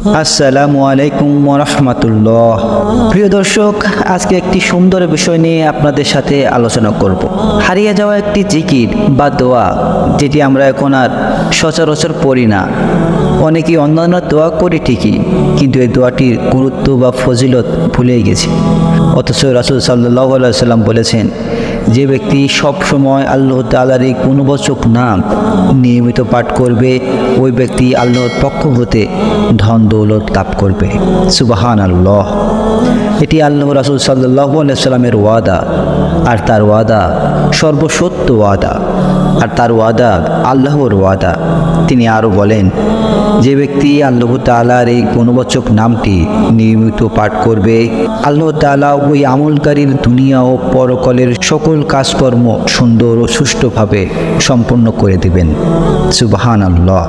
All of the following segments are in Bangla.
আসসালামু আলাইকুম রহমতুল্লাহ। প্রিয় দর্শক, আজকে একটি সুন্দর বিষয় নিয়ে আপনাদের সাথে আলোচনা করব। হারিয়ে যাওয়া একটি জিকির বা দোয়া, যেটি আমরা এখন আর সচরাচর পড়ি না। অনেকেই অন্যান্য দোয়া করি ঠিকই, কিন্তু এই দোয়াটির গুরুত্ব বা ফজিলত ভুলেই গেছি। অথচ রাসুল সাল্লাহ সাল্লাম বলেছেন যে ব্যক্তি সব সময় আল্লাহ তালার এই কোনোবচক নাম নিয়মিত পাঠ করবে, ওই ব্যক্তি আল্লাহর পক্ষ হতে ধন দৌলত লাভ করবে। সুবাহান আল্লাহ এটি আল্লাহ রাসুল সাল্লাহ সাল্লামের ওয়াদা। আর তার ওয়াদা সর্বসত্য ওয়াদা। আর তার ওয়াদা, আল্লাহর ওয়াদা। তিনি আরও বলেন, যে ব্যক্তি আল্লাহ তালার এই গুণবাচক নামটি নিয়মিত পাঠ করবে, আল্লাহ তালা ওই আমলকারীর দুনিয়া ও পরকলের সকল কাজকর্ম সুন্দর ও সুষ্ঠুভাবে সম্পন্ন করে দেবেন। সুবাহান আল্লাহ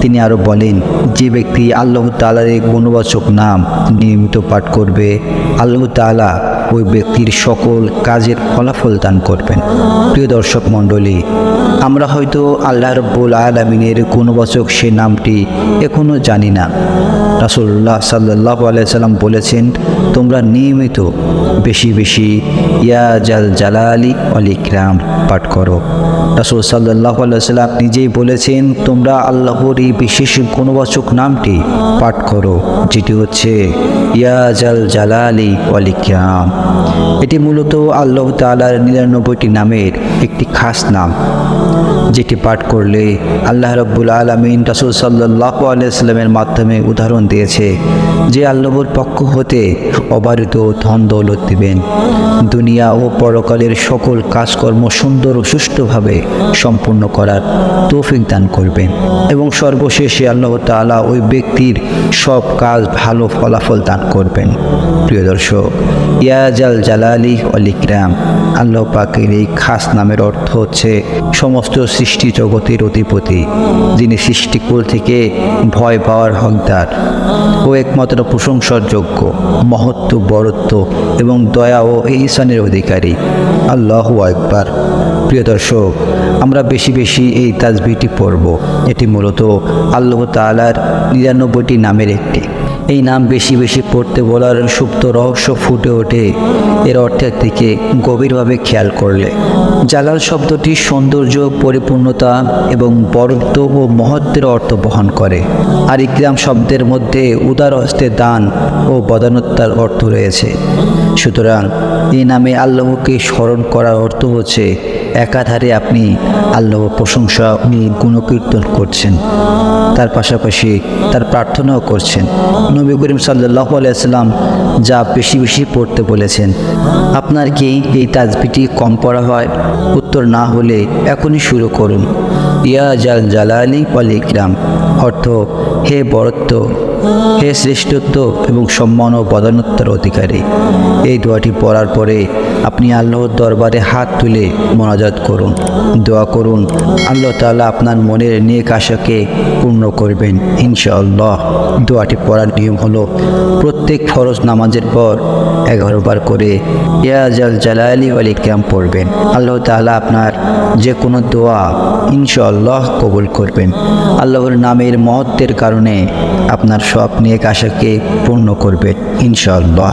তিনি আরও বলেন, যে ব্যক্তি আল্লাহ তালার এই গুণবাচক নাম নিয়মিত পাঠ করবে, আল্লাহ তালা ওই ব্যক্তির সকল কাজের ফলাফল দান করবেন। প্রিয় দর্শক মণ্ডলী আমরা হয়তো আল্লাহ রব্বুল আলমিনের গুণবাচক সে নামটি এখনও জানি না। রাসুল্লাহ সাল্লাহ আলাইসাল্লাম বলেছেন, তোমরা নিয়মিত বেশি বেশি ইয়া জাল জালালি অলিক্রাম পাঠ করো। রাসুল সাল্লাহ সাল্লাম নিজেই বলেছেন, তোমরা আল্লাহর এই বিশেষ গুণবাচক নামটি পাঠ করো, যেটি হচ্ছে ইয়াজাল জালালি অলিকাম এটি মূলত আল্লাহ তালার নিরানব্বইটি নামের একটি খাস নাম। যেটি পাঠ করলে আল্লাহ রব্বুল আলমিন রাসুল সাল্লাহ আলাইস্লামের মাধ্যমে উদাহরণ দিয়েছে যে আল্লাহর পক্ষ হতে অবারিত ধন দৌলত দিবেন। দুনিয়া ও পরকালের সকল কাজকর্ম সুন্দর ও সুষ্ঠুভাবে সম্পূর্ণ করার তৌফিক দান করবেন এবং সর্বশেষে আল্লাহ তাআলা ওই ব্যক্তির সব কাজ ভালো ফলাফল দান করবেন। প্রিয় দর্শক ইয়াজাল জালালি অলিকরাম আল্লাহ পাকের এই খাস নামের অর্থ হচ্ছে সমস্ত সৃষ্টি জগতের অধিপতি, যিনি সৃষ্টিকুল থেকে ভয় পাওয়ার হকদার ও একমাত্র প্রশংসার যোগ্য মহত্ব, বরত্ব এবং দয়া ও ইসানের অধিকারী। আল্লাহ একবার প্রিয় দর্শক, আমরা বেশি বেশি এই তাজবিটি পড়ব। এটি মূলত আল্লাহ তালার নিরানব্বইটি নামের একটি। এই নাম বেশি বেশি পড়তে বলার সুপ্ত রহস্য ফুটে ওঠে। এর অর্থের দিকে গভীরভাবে খেয়াল করলে। জালাল শব্দটি সৌন্দর্য, পরিপূর্ণতা এবং বরত্ব ও মহত্বের অর্থ বহন করে। আর ইকরাম শব্দের মধ্যে উদার হস্তে দান ও বদানত্তার অর্থ রয়েছে। সুতরাং এই নামে আল্লাহকে স্মরণ করার অর্থ হচ্ছে একাধারে আপনি আল্লাহ প্রশংসা উনি গুণকীর্তন করছেন। তার পাশাপাশি তার প্রার্থনাও করছেন। নবী করিম সাল্লাহ আলাইসাল্লাম যা বেশি বেশি পড়তে বলেছেন, আপনার কি এই তাজবিটি কম পড়া হয়? উত্তর না হলে এখনই শুরু করুন। ইয়া জাল জালালি ওয়াল ইকরাম। অর্থ, হে বরত্ব, হে শ্রেষ্ঠত্ব এবং সম্মান ও বদানোত্তর অধিকারী। এই দোয়াটি পড়ার পরে আপনি আল্লাহর দরবারে হাত তুলে মোনাজাত করুন। দোয়া করুন, আল্লাহ তাআলা আপনার মনের নেক আশাকে পূর্ণ করবেন, ইনশাআল্লাহ। দোয়াটি পড়ার নিয়ম হলো, প্রত্যেক ফরজ নামাজের পর এগারো বার করে ইয়াজাল জালালি আলী ক্যাম্প পড়বেন। আল্লাহ তাআলা আপনার যে কোনো দোয়া ইনশাআল্লাহ কবুল করবেন। আল্লাহর নামের মহত্বের কারণে আপনার সব নেক আশাকে পূর্ণ করবে, ইনশাআল্লাহ।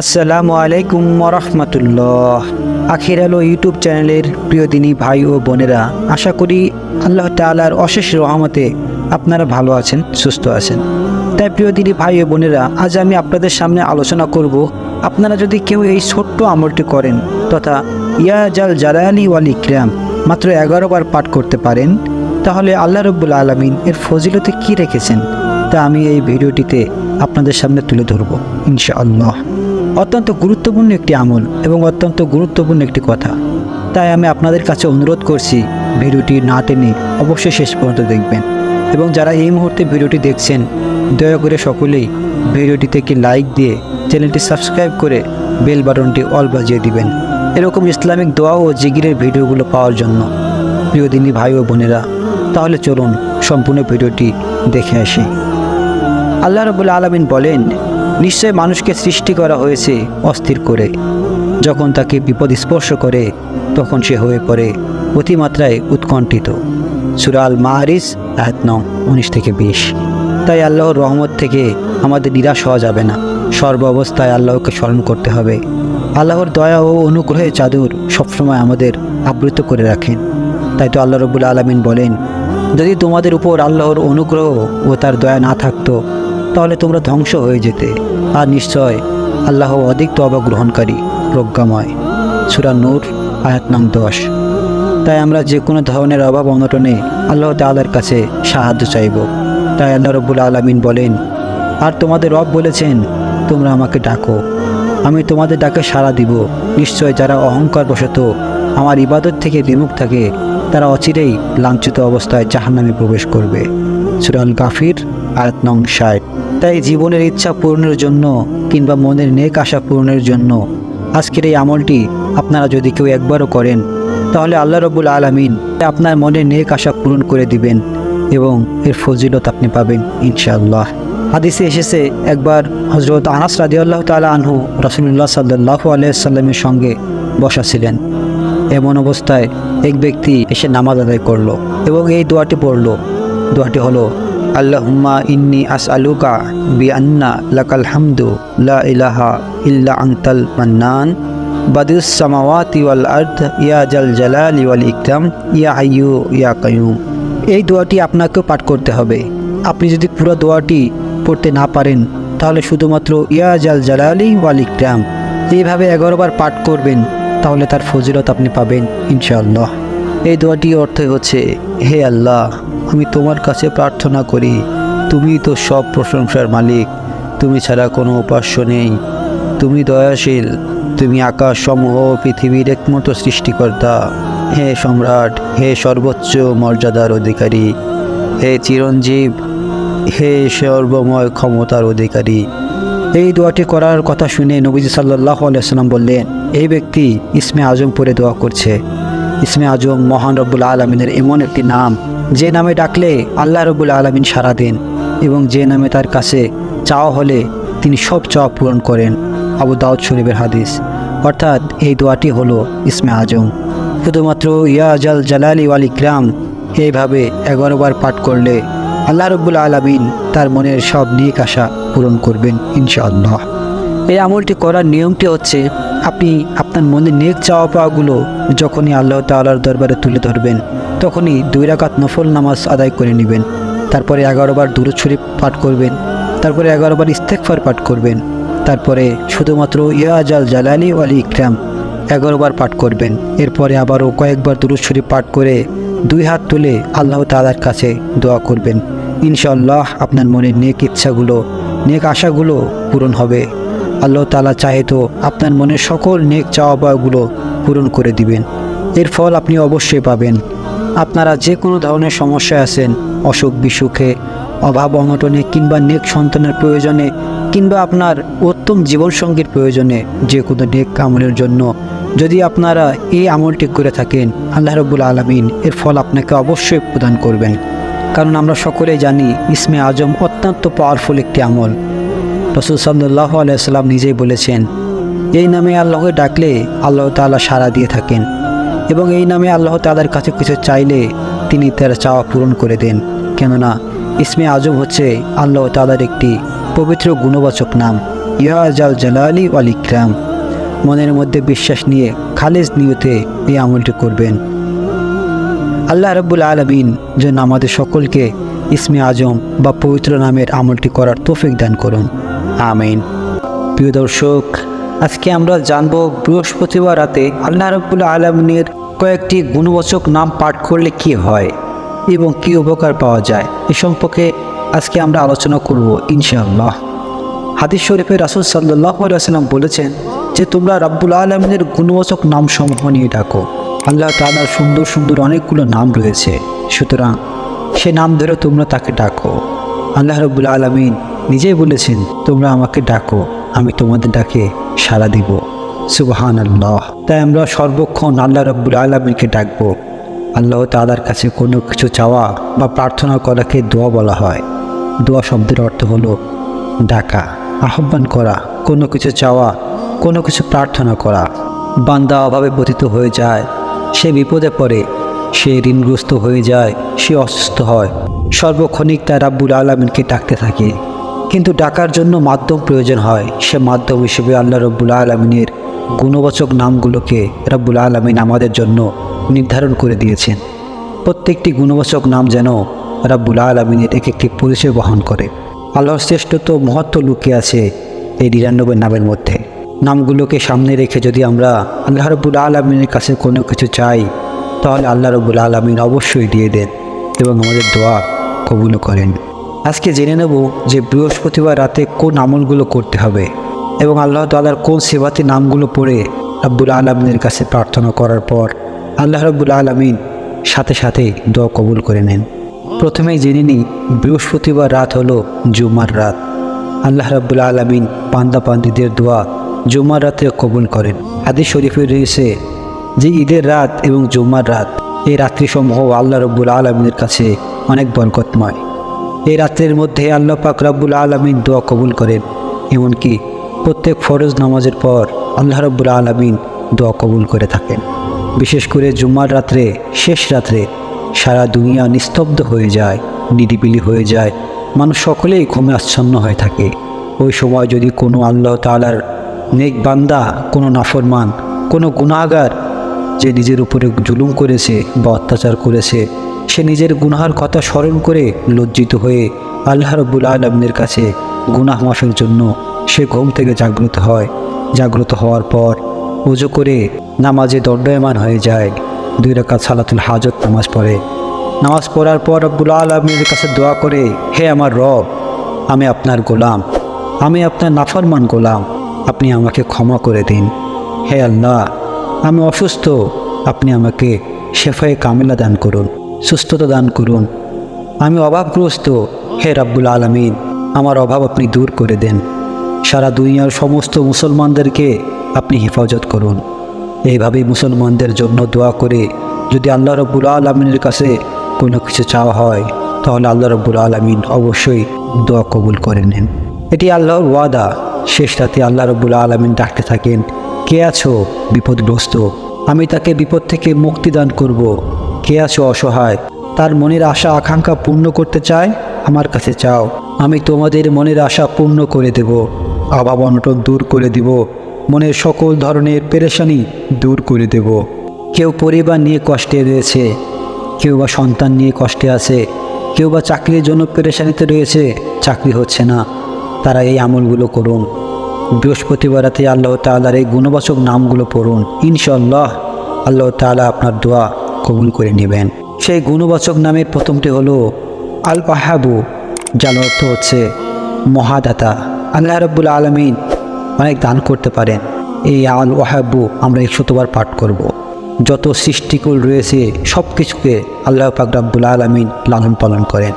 আসসালামু আলাইকুম রহমতুল্লাহ আখির আলো ইউটিউব চ্যানেলের প্রিয় দিনী ভাই ও বোনেরা, আশা করি আল্লাহ তালার অশেষ রহমতে আপনারা ভালো আছেন, সুস্থ আছেন। তাই প্রিয় দিনী ভাই ও বোনেরা, আজ আমি আপনাদের সামনে আলোচনা করব, আপনারা যদি কেউ এই ছোট্ট আমলটি করেন তথা ইয়া জাল জালালি ওয়াল ইকরাম মাত্র এগারো বার পাঠ করতে পারেন তাহলে আল্লাহ রব্বুল আলমিন এর ফজিলতে কি রেখেছেন? তা আমি এই ভিডিওটিতে আপনাদের সামনে তুলে ধরব, ইনশাআল্লাহ। অত্যন্ত গুরুত্বপূর্ণ একটি আমল এবং অত্যন্ত গুরুত্বপূর্ণ একটি কথা। তাই আমি আপনাদের কাছে অনুরোধ করছি, ভিডিওটি না টেনে অবশ্যই শেষ পর্যন্ত দেখবেন। এবং যারা এই মুহূর্তে ভিডিওটি দেখছেন, দয়া করে সকলেই ভিডিওটিতে একটি লাইক দিয়ে চ্যানেলটি সাবস্ক্রাইব করে বেল বাটনটি অল বাজিয়ে দিবেন। এরকম ইসলামিক দোয়া ও জিগিরের ভিডিওগুলো পাওয়ার জন্য। প্রিয় দিনী ভাই ও বোনেরা তাহলে চলুন সম্পূর্ণ ভিডিওটি দেখে আসি। আল্লাহ রবুল্লা আলমিন বলেন, নিশ্চয় মানুষকে সৃষ্টি করা হয়েছে অস্থির করে। যখন তাকে বিপদ স্পর্শ করে, তখন সে হয়ে পড়ে অতিমাত্রায় উৎকণ্ঠিত। সুরাল মাহারিস আয়াত নং উনিশ থেকে বিশ। তাই আল্লাহর রহমত থেকে আমাদের নিরাশ হওয়া যাবে না। সর্ব অবস্থায় আল্লাহকে স্মরণ করতে হবে। আল্লাহর দয়া ও অনুগ্রহে চাদর সবসময় আমাদের আবৃত করে রাখেন। তাই তো আল্লাহ রবুল আলমিন বলেন যদি তোমাদের উপর আল্লাহর অনুগ্রহ ও তার দয়া না থাকতো, তাহলে তোমরা ধ্বংস হয়ে যেতে। আর নিশ্চয় আল্লাহ অধিক তবা গ্রহণকারী, প্রজ্ঞাময়। সুরা নূর, আয়াত নাম দশ। তাই আমরা যে কোনো ধরনের অভাব অনটনে আল্লাহ তাআলার কাছে সাহায্য চাইব। তাই আল্লাহ রব্বুল আলমিন বলেন, আর তোমাদের রব বলেছেন, তোমরা আমাকে ডাকো। আমি তোমাদের ডাকে সাড়া দিব। নিশ্চয় যারা অহংকার বশত আমার ইবাদত থেকে বিমুখ থাকে তারা অচিরেই লাঞ্ছিত অবস্থায় জাহান্নামে প্রবেশ করবে। সুরাল গাফির আয়াত নং ষাট। তাই জীবনের ইচ্ছা পূরণের জন্য কিংবা মনের নেক আশা পূরণের জন্য আজকের এই আমলটি আপনারা যদি কেউ একবারও করেন, তাহলে আল্লাহ রবুল আলমিন আপনার মনের নেক আশা পূরণ করে দিবেন এবং এর ফজিলত আপনি পাবেন ইনশাআল্লাহ। হাদিসে এসেছে, একবার হজরত আনাস রাজি আল্লাহ তালা আনহু রসুল্লাহ সাল্লাহ আলিয়া আলাইসাল্লামের সঙ্গে বসা ছিলেন। এমন অবস্থায় এক ব্যক্তি এসে নামাজ আদায় করল এবং এই দোয়াটি পড়ল। দোয়াটি হলো, আল্লাহুম্মা ইন্নি আস আলুকা বি আন্না লাকাল হামদু লা ইলাহা ইল্লা আন্তাল মান্নান। বাদিউস সামাওয়াতি ওয়াল আর্দ, ইয়া জাল জালালি ওয়াল ইয়া হাইয়ু ইয়া কায়ুম এই দোয়াটি আপনাকেও পাঠ করতে হবে। আপনি যদি পুরো দোয়াটি পড়তে না পারেন, তাহলে শুধুমাত্র ইয়া জাল জালালি ওয়াল ইকরাম এইভাবে এগারোবার পাঠ করবেন। তাহলে তার ফজিলত আপনি পাবেন, ইনশাআল্লাহ। এই দোয়াটি অর্থ হচ্ছে, হে আল্লাহ, আমি তোমার কাছে প্রার্থনা করি তুমি তো সব প্রশংসার মালিক, তুমি ছাড়া কোনো উপাস্য নেই। তুমি দয়াশীল, তুমি আকাশ সমূহ পৃথিবীর একমাত্র সৃষ্টিকর্তা। হে সম্রাট, হে সর্বোচ্চ মর্যাদার অধিকারী। হে চিরঞ্জীব, হে সর্বময় ক্ষমতার অধিকারী। এই দোয়াটি করার কথা শুনে নবীজি সাল্লাহ আলাইসাল্লাম বললেন, এই ব্যক্তি ইসমে আজম পরে দোয়া করছে। ইসমে আজম মহান রব্বুল আলমিনের এমন একটি নাম, যে নামে ডাকলে আল্লাহ রব্বুল আলমিন সারা দেন এবং যে নামে তার কাছে চাওয়া হলে তিনি সব চাওয়া পূরণ করেন। আবু দাউদ শরীফের হাদিস। অর্থাৎ এই দোয়াটি হলো ইসমে আজম। শুধুমাত্র ইয়া জাল জালালি ওয়াল ইকরাম, এইভাবে এগারোবার পাঠ করলে আল্লাহ রব্বুল আলমিন তার মনের সব নিক আশা পূরণ করবেন, ইনশাআল্লাহ। এই আমলটি করার নিয়মটি হচ্ছে, আপনি আপনার মনে নেক চাওয়া পাওয়াগুলো যখনই আল্লাহ তাল্লাহর দরবারে তুলে ধরবেন, তখনই দুই রাকাত নফল নামাজ আদায় করে নেবেন। তারপরে এগারোবার দূরত শরীফ পাঠ করবেন, তারপরে এগারোবার ইস্তেকফার পাঠ করবেন, তারপরে শুধুমাত্র ইয়াজাল জালালি ওয়ালি ইকরাম এগারোবার পাঠ করবেন। এরপরে আবারও কয়েকবার দুরুদ শরীফ পাঠ করে দুই হাত তুলে আল্লাহ তালার কাছে দোয়া করবেন। ইনশাআল্লাহ আপনার মনের নেক ইচ্ছাগুলো, নেক আশাগুলো পূরণ হবে। আল্লাহ তালা চাহে তো আপনার মনের সকল নেক চাওয়া পাওয়াগুলো পূরণ করে দিবেন। এর ফল আপনি অবশ্যই পাবেন। আপনারা যে কোনো ধরনের সমস্যায় আছেন, অসুখ বিসুখে, অভাব অনটনে কিংবা নেক সন্তানের প্রয়োজনে কিংবা আপনার উত্তম জীবনসঙ্গীর প্রয়োজনে যে কোনো নেক আমলের জন্য যদি আপনারা এই আমলটি করে থাকেন, আল্লাহ রব্বুল আলমিন এর ফল আপনাকে অবশ্যই প্রদান করবেন। কারণ আমরা সকলেই জানি, ইসমে আজম অত্যন্ত পাওয়ারফুল একটি আমল। রসুল সাল্লাহ আলাইসাল্লাম নিজেই বলেছেন, এই নামে আল্লাহকে ডাকলে আল্লাহ তাআলা সাড়া দিয়ে থাকেন এবং এই নামে আল্লাহ তালার কাছে কিছু চাইলে তিনি তার চাওয়া পূরণ করে দেন। কেননা, ইসমে আজম হচ্ছে আল্লাহ তালার একটি পবিত্র গুণবাচক নাম, ইয়া জাল জালালি ওয়াল ইকরাম। মনের মধ্যে বিশ্বাস নিয়ে, খালেজ নিয়তে এই আমলটি করবেন। আল্লাহ রব্বুল আলমিন যেন আমাদের সকলকে ইসমে আজম বা পবিত্র নামের আমলটি করার তোফিক দান করুন। আমিন। প্রিয় দর্শক, আজকে আমরা জানব বৃহস্পতিবার রাতে আল্লাহ রব্বুল আলমিনের কয়েকটি গুণবাচক নাম পাঠ করলে কি হয় এবং কি উপকার পাওয়া যায় এ সম্পর্কে আজকে আমরা আলোচনা করব ইনশাআল্লাহ। হাদিস শরীফে রাসুল সাল্লাহ আলাইসাল্লাম বলেছেন যে তোমরা রাব্বুল আলমিনের গুণবাচক নাম সমূহ নিয়ে ডাকো। আল্লাহ তালার সুন্দর সুন্দর অনেকগুলো নাম রয়েছে। সুতরাং সে নাম ধরে তোমরা তাকে ডাকো। আল্লাহ রব্বুল আলমিন নিজেই বলেছেন, তোমরা আমাকে ডাকো, আমি তোমাদের ডাকে সাড়া দিব। সুবহান আল্লাহ তাই আমরা সর্বক্ষণ আল্লাহ রব্বুল আলমিনকে ডাকবো। আল্লাহ তালার কাছে কোনো কিছু চাওয়া বা প্রার্থনা করাকে দোয়া বলা হয়। দোয়া শব্দের অর্থ হলো ডাকা, আহ্বান করা। কোনো কিছু চাওয়া কোনো কিছু প্রার্থনা করা। বান্দা অভাবে পতিত হয়ে যায়। সে বিপদে পড়ে, সে ঋণগ্রস্ত হয়ে যায়, সে অসুস্থ হয়। সর্বক্ষণিক তার রাব্বুল আলমিনকে ডাকতে থাকে। কিন্তু ডাকার জন্য মাধ্যম প্রয়োজন হয়। সে মাধ্যম হিসেবে আল্লাহ রব্বুল আলমিনের গুণবাচক নামগুলোকে রব্বুল আলমিন আমাদের জন্য নির্ধারণ করে দিয়েছেন। প্রত্যেকটি গুণবাচক নাম যেন রাব্বুল আলমিনের এক একটি পরিচয় বহন করে। আল্লাহর শ্রেষ্ঠত্ব মহত্ব লুকিয়ে আছে এই নিরানব্বই নামের মধ্যে। নামগুলোকে সামনে রেখে যদি আমরা আল্লাহ রব্বুল আলমিনের কাছে কোনো কিছু চাই, তাহলে আল্লাহ রব্বুল আলমিন অবশ্যই দিয়ে দেন এবং আমাদের দোয়া কবুল করেন। আজকে জেনে নেব যে বৃহস্পতিবার রাতে কোন আমলগুলো করতে হবে এবং আল্লাহ তাল্লার কোন সেবাতে নামগুলো পড়ে রব্বুল আলমিনের কাছে প্রার্থনা করার পর আল্লাহ রব্বুল আলমিন সাথে সাথে দোয়া কবুল করে নেন। প্রথমেই জেনে নিই, বৃহস্পতিবার রাত হলো জুমার রাত। আল্লাহ রাব্বুল আলমিন পান্দা পান্দিদের দোয়া জুমার রাতে কবুল করেন। হাদিস শরীফে রয়েছে যে ঈদের রাত এবং জুমার রাত এই রাত্রিসমূহ আল্লাহ রব্বুল আলমিনের কাছে অনেক বরকতময়। এই রাত্রের মধ্যে আল্লাহ পাক রাব্বুল আলমিন দোয়া কবুল করেন, এমনকি প্রত্যেক ফরজ নামাজের পর আল্লাহ রব্বুল আলমিন দোয়া কবুল করে থাকেন। বিশেষ করে জুম্মার রাত্রে, শেষ রাত্রে সারা দুনিয়া নিস্তব্ধ হয়ে যায়, নিরিবিলি হয়ে যায়, মানুষ সকলেই ঘুমে আচ্ছন্ন হয়ে থাকে। ওই সময় যদি কোনো আল্লাহ তালার নেক বান্দা, কোনো নাফরমান, কোনো গুণাগার যে নিজের উপরে জুলুম করেছে বা অত্যাচার করেছে, সে নিজের গুনাহার কথা স্মরণ করে লজ্জিত হয়ে আল্লাহ রব্বুল আলমিনের কাছে গুনাহ মাফের জন্য সে ঘুম থেকে জাগ্রত হয়। জাগ্রত হওয়ার পর উজু করে নামাজে দণ্ডায়মান হয়ে যায়। দুই রাকাত সালাতুল হাজত নামাজ পড়ে। নামাজ পড়ার পর রব্বুল আলমীর কাছে দোয়া করে, হে আমার রব, আমি আপনার গোলাম, আমি আপনার নাফরমান গোলাম আপনি আমাকে ক্ষমা করে দিন। হে আল্লাহ, আমি অসুস্থ। আপনি আমাকে শেফায়ে কামিলা দান করুন, সুস্থতা দান করুন। আমি অভাবগ্রস্ত। হে রাব্বুল আলমিন, আমার অভাব আপনি দূর করে দেন। সারা দুনিয়ার সমস্ত মুসলমানদেরকে আপনি হেফাজত করুন। এইভাবেই মুসলমানদের জন্য দোয়া করে যদি আল্লাহ রব্বুল আলমিনের কাছে কোনো কিছু চাওয়া হয়, তাহলে আল্লাহ রব্বুল আলমিন অবশ্যই দোয়া কবুল করে নেন। এটি আল্লাহর ওয়াদা। শেষ রাতে আল্লাহ রব্বুল আলমিন ডাকতে থাকেন, কে আছো বিপদগ্রস্ত? আমি তাকে বিপদ থেকে মুক্তি দান করব। কে আছো অসহায়? তার মনের আশা, আকাঙ্ক্ষা পূর্ণ করতে চায়? আমার কাছে চাও, আমি তোমাদের মনের আশা পূর্ণ করে দেব। অভাব অনটন দূর করে দিব। মনের সকল ধরনের পেরেশানি দূর করে দেব। কেউ পরিবার নিয়ে কষ্টে রয়েছে, কেউ বা সন্তান নিয়ে কষ্টে আছে, কেউ বা চাকরির জন্য পেরেশানিতে রয়েছে, চাকরি হচ্ছে না। তারা এই আমলগুলো করুন। বৃহস্পতিবার রাতে আল্লাহ তাল্লার এই গুণবাচক নামগুলো পড়ুন। ইনশাল্লাহ আল্লাহ তাআলা আপনার দোয়া কবুল করে নেবেন। সেই গুণবাচক নামের প্রথমটি হলো আল পাহাবু যার অর্থ হচ্ছে মহাদাতা। আল্লাহ রব্বুল আলমিন অনেক দান করতে পারেন। এই আল ওয়াহাবু আমরা একশতবার পাঠ করব। যত সৃষ্টিকুল রয়েছে সব কিছুকে আল্লাহ পাক রাব্বুল আলমিন লালন পালন করেন।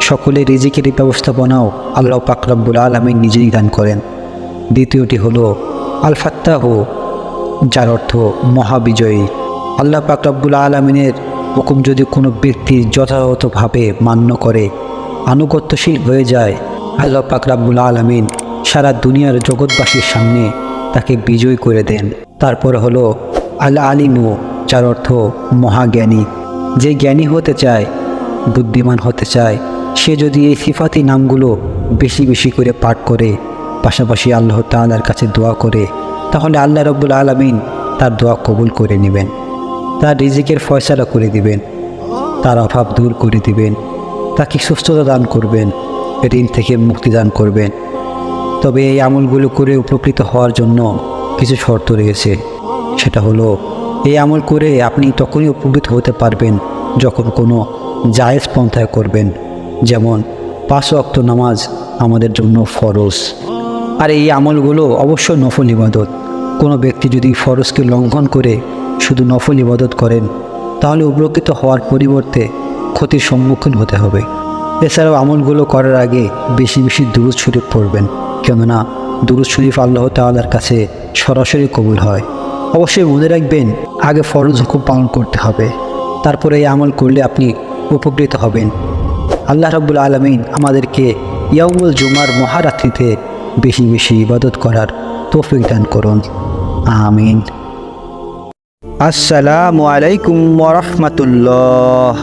সকলে রিজিকের ব্যবস্থাপনাও আল্লাহ পাক রাব্বুল আলমিন নিজেই দান করেন। দ্বিতীয়টি হল আল ফাত্তাহ যার অর্থ মহাবিজয়ী। আল্লাহ পাক রাব্বুল আলমিনের হুকুম যদি কোনো ব্যক্তি যথাযথভাবে মান্য করে, আনুগত্যশীল হয়ে যায়, আল্লাহ পাক রাব্বুল আলমিন সারা দুনিয়ার জগৎবাসীর সামনে তাকে বিজয় করে দেন। তারপর হলো আল আলিমু যার অর্থ মহাজ্ঞানী। যে জ্ঞানী হতে চায়, বুদ্ধিমান হতে চায় সে যদি এই সিফাতি নামগুলো বেশি বেশি করে পাঠ করে, পাশাপাশি আল্লাহ তাআলার কাছে দোয়া করে, তাহলে আল্লাহ রব্বুল আলমিন তার দোয়া কবুল করে নেবেন। তার রিজিকের ফয়সালা করে দিবেন। তার অভাব দূর করে দিবেন। তাকে সুস্থতা দান করবেন। ঋণ থেকে মুক্তি দান করবেন। তবে এই আমলগুলো করে উপকৃত হওয়ার জন্য কিছু শর্ত রয়েছে। সেটা হলো, এই আমল করে আপনি তখনই উপকৃত হতে পারবেন যখন কোনো জায়েজ পন্থায় করবেন। যেমন পাঁচ অক্ত নামাজ আমাদের জন্য ফরজ। আর এই আমলগুলো অবশ্যই নফল ইবাদত। কোনো ব্যক্তি যদি ফরজকে লঙ্ঘন করে শুধু নফল ইবাদত করেন, তাহলে উপকৃত হওয়ার পরিবর্তে ক্ষতির সম্মুখীন হতে হবে। এছাড়াও আমলগুলো করার আগে বেশি বেশি দুরুদ শরীফ পড়বেন। কেননা দুরুদ শরীফ আল্লাহ তাআলার কাছে সরাসরি কবুল হয়। অবশ্যই মনে রাখবেন, আগে ফরজ হুকুম পালন করতে হবে। তারপরে এই আমল করলে আপনি উপকৃত হবেন। আল্লাহ রাব্বুল আলমিন আমাদেরকে ইয়াউমুল জুমার মহারাত্রিতে বেশি বেশি ইবাদত করার তৌফিক দান করুন। আমিন। আসসালামু আলাইকুম রহমতুল্লাহ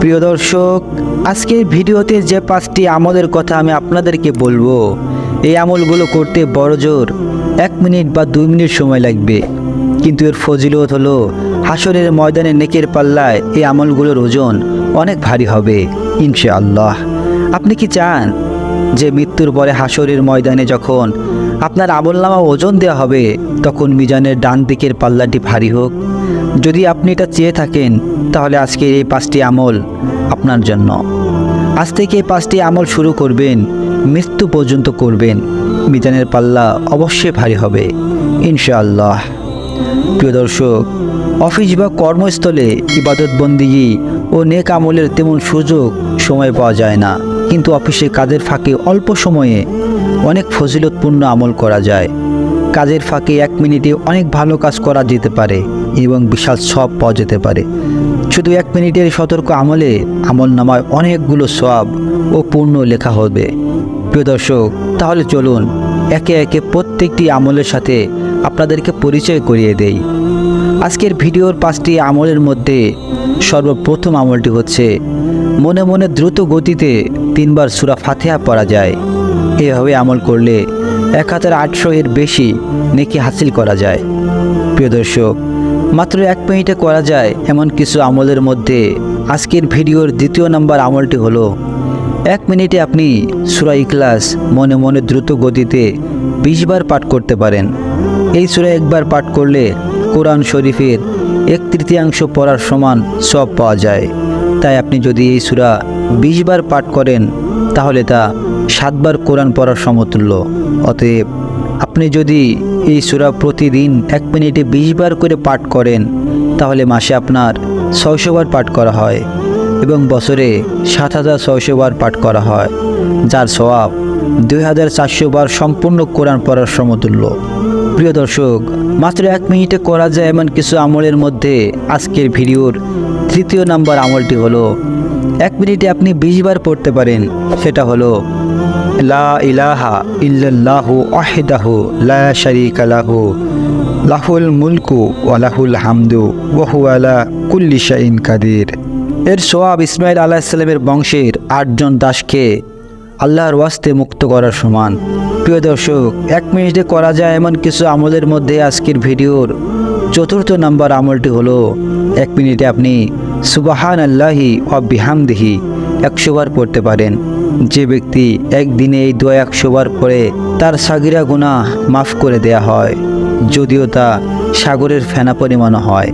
প্রিয় দর্শক, আজকের ভিডিওতে যে পাঁচটি আমলের কথা আমি আপনাদেরকে বলব, এই আমলগুলো করতে বড় জোর এক মিনিট বা দুই মিনিট সময় লাগবে। কিন্তু এর ফজিলত হলো হাসরের ময়দানে নেকের পাল্লায় এই আমলগুলোর ওজন অনেক ভারী হবে। ইনশাআল্লাহ। আপনি কি চান যে মৃত্যুর পরে হাসরের ময়দানে যখন আপনার আমলনামা ওজন দেওয়া হবে, তখন মিজানের ডান দিকের পাল্লাটি ভারী হোক? যদি আপনি এটা চেয়ে থাকেন, তাহলে আজকের এই পাঁচটি আমল আপনার জন্য। আজ থেকে এই পাঁচটি আমল শুরু করবেন, মৃত্যু পর্যন্ত করবেন। মিজানের পাল্লা অবশ্যই ভারী হবে, ইনশাআল্লাহ। প্রিয় দর্শক অফিস বা কর্মস্থলে ইবাদত বন্দিগি ও নেক আমলের তেমন সুযোগ সময় পাওয়া যায় না। কিন্তু অফিসে কাজের ফাঁকে অল্প সময়ে অনেক ফজিলতপূর্ণ আমল করা যায়। কাজের ফাঁকে এক মিনিটে অনেক ভালো কাজ করা যেতে পারে এবং বিশাল সব পাওয়া যেতে পারে। শুধু এক মিনিটের সতর্ক আমলে আমল নামায় অনেকগুলো সব ও পূর্ণ লেখা হবে। প্রিয় দর্শক, তাহলে চলুন একে একে প্রত্যেকটি আমলের সাথে আপনাদেরকে পরিচয় করিয়ে দেই। আজকের ভিডিওর পাঁচটি আমলের মধ্যে সর্বপ্রথম আমলটি হচ্ছে, মনে মনে দ্রুত গতিতে তিনবার সুরা ফাতেহা পড়া যায়। এভাবে আমল করলে এক হাজার আটশো এর বেশি নেকি হাসিল করা যায়। প্রিয় দর্শক, মাত্র এক মিনিটে করা যায় এমন কিছু আমলের মধ্যে আজকের ভিডিওর দ্বিতীয় নম্বর আমলটি হলো, এক মিনিটে আপনি সুরা ইখলাস মনে মনে দ্রুত গতিতে বিশ বার পাঠ করতে পারেন। এই সুরা একবার পাঠ করলে কোরআন শরীফের এক তৃতীয়াংশ পড়ার সমান সব পাওয়া যায়। তাই আপনি যদি এই সুরা বিশ বার পাঠ করেন, তাহলে তা সাতবার কোরআন পড়ার সমতুল্য। অতএব আপনি যদি এই সুরা প্রতিদিন এক মিনিটে বিশ বার করে পাঠ করেন, তাহলে মাসে আপনার ছয়শো বার পাঠ করা হয় এবং বছরে সাত হাজার ছয়শো বার পাঠ করা হয়, যার স্বভাব দুই হাজার চারশো বার সম্পূর্ণ কোরআন পড়ার সমতুল্য। প্রিয় দর্শক, মাত্র এক মিনিটে করা যায় এমন কিছু আমলের মধ্যে আজকের ভিডিওর তৃতীয় নাম্বার আমলটি হলো, এক মিনিটে আপনি বিশ বার পড়তে পারেন, সেটা হলো, লা ইলাহা ইল্লাল্লাহু ওয়াহিদাহু লা শারীকা লাহু, লাহুল মুলকু ওয়া লাহুল হামদু ওয়া হুয়া আলা কুল্লি শাইইন কাদির। এর সোয়াব ইসমাইল আলাহিসাল্লামের বংশের আটজন দাসকে আল্লাহর ওয়াস্তে মুক্ত করার সমান। প্রিয় দর্শক, এক মিনিটে করা যায় এমন কিছু আমলের মধ্যে আজকের ভিডিওর চতুর্থ নাম্বার আমলটি হলো, এক মিনিটে আপনি সুবাহান আল্লাহি ও বিহামদিহি একশো বার পড়তে পারেন। যে ব্যক্তি একদিনে এই দোয়া একশো বার পরে তার সাগিরা গুণা মাফ করে দেয়া হয়, যদিও তা সাগরের ফেনা পরিমাণ হয়।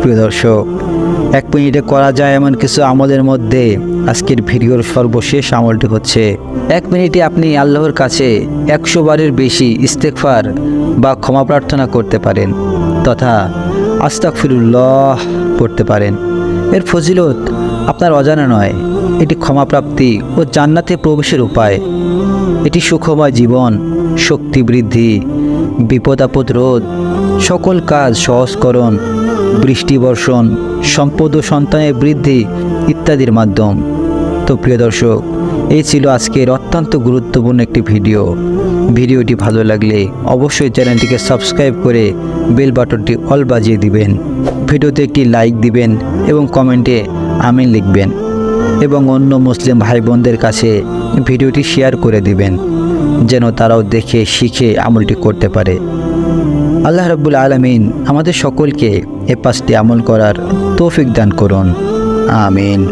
প্রিয় দর্শক, এক মিনিটে করা যায় এমন কিছু আমলের মধ্যে আজকের ভিডিওর সর্বশেষ আমলটি হচ্ছে, এক মিনিটে আপনি আল্লাহর কাছে একশো বারের বেশি ইস্তেকফার বা ক্ষমা প্রার্থনা করতে পারেন তথা আস্তাক আস্তাকফিরুল্লাহ পড়তে পারেন। এর ফজিলত আপনার অজানা নয়, এটি ক্ষমাপ্রাপ্তি ও জান্নাতে প্রবেশের উপায়। এটি সুখময় জীবন, শক্তি বৃদ্ধি, বিপদ আপদ রোধ, সকল কাজ সহজকরণ, বৃষ্টি বর্ষণ, সম্পদ ও সন্তানের বৃদ্ধি ইত্যাদির মাধ্যম। তো প্রিয় দর্শক, এই ছিল আজকের অত্যন্ত গুরুত্বপূর্ণ একটি ভিডিও। ভিডিওটি ভালো লাগলে অবশ্যই চ্যানেলটিকে সাবস্ক্রাইব করে বেল বাটনটি অল বাজিয়ে দিবেন। ভিডিওতে একটি লাইক দিবেন এবং কমেন্টে আমিন লিখবেন এবং অন্য মুসলিম ভাই বোনদের কাছে ভিডিওটি শেয়ার করে দিবেন, যেন তারাও দেখে, শিখে আমলটি করতে পারে। আল্লাহ রব্বুল আলমিন আমাদের সকলকে এ পাঁচটি আমল করার তৌফিক দান করুন। আমিন।